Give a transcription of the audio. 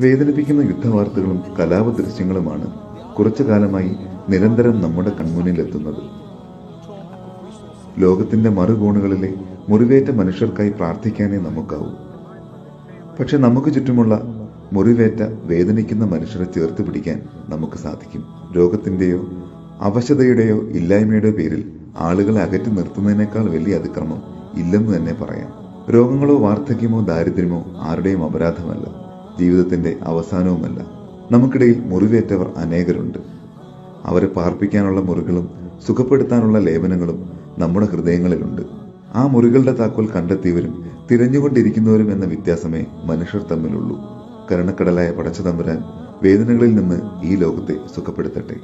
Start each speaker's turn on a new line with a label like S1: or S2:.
S1: വേദനിപ്പിക്കുന്ന യുദ്ധവാർത്തകളും കലാപദൃശ്യങ്ങളുമാണ് കുറച്ചു കാലമായി നിരന്തരം നമ്മുടെ കൺമുന്നിലെത്തുന്നത്. ലോകത്തിന്റെ മറുകോണുകളിലെ മുറിവേറ്റ മനുഷ്യർക്കായി പ്രാർത്ഥിക്കാനേ നമുക്കാവൂ. പക്ഷെ നമുക്ക് ചുറ്റുമുള്ള മുറിവേറ്റ വേദനിക്കുന്ന മനുഷ്യരെ ചേർത്ത് പിടിക്കാൻ നമുക്ക് സാധിക്കും. രോഗത്തിന്റെയോ അവശതയുടെയോ ഇല്ലായ്മയുടെ പേരിൽ ആളുകളെ അകറ്റി നിർത്തുന്നതിനേക്കാൾ വലിയ അതിക്രമം ഇല്ലെന്ന് തന്നെ പറയാം. രോഗങ്ങളോ വാർദ്ധക്യമോ ദാരിദ്ര്യമോ ആരുടെയും അപരാധമല്ല. ജീവിതത്തിന്റെ അവസാനവുമല്ല. നമുക്കിടയിൽ മുറിവേറ്റവർ അനേകരുണ്ട്. അവരെ പാർപ്പിക്കാനുള്ള മുറികളും സുഖപ്പെടുത്താനുള്ള ലേപനങ്ങളും നമ്മുടെ ഹൃദയങ്ങളിലുണ്ട്. ആ മുറികളുടെ താക്കോൽ കണ്ടെത്തിയവരും തിരഞ്ഞുകൊണ്ടിരിക്കുന്നവരും എന്ന വ്യത്യാസമേ മനുഷ്യർ തമ്മിലുള്ളൂ. കരുണക്കടലായ പടച്ചു തമ്പുരാൻ വേദനകളിൽ നിന്ന് ഈ ലോകത്തെ സുഖപ്പെടുത്തട്ടെ.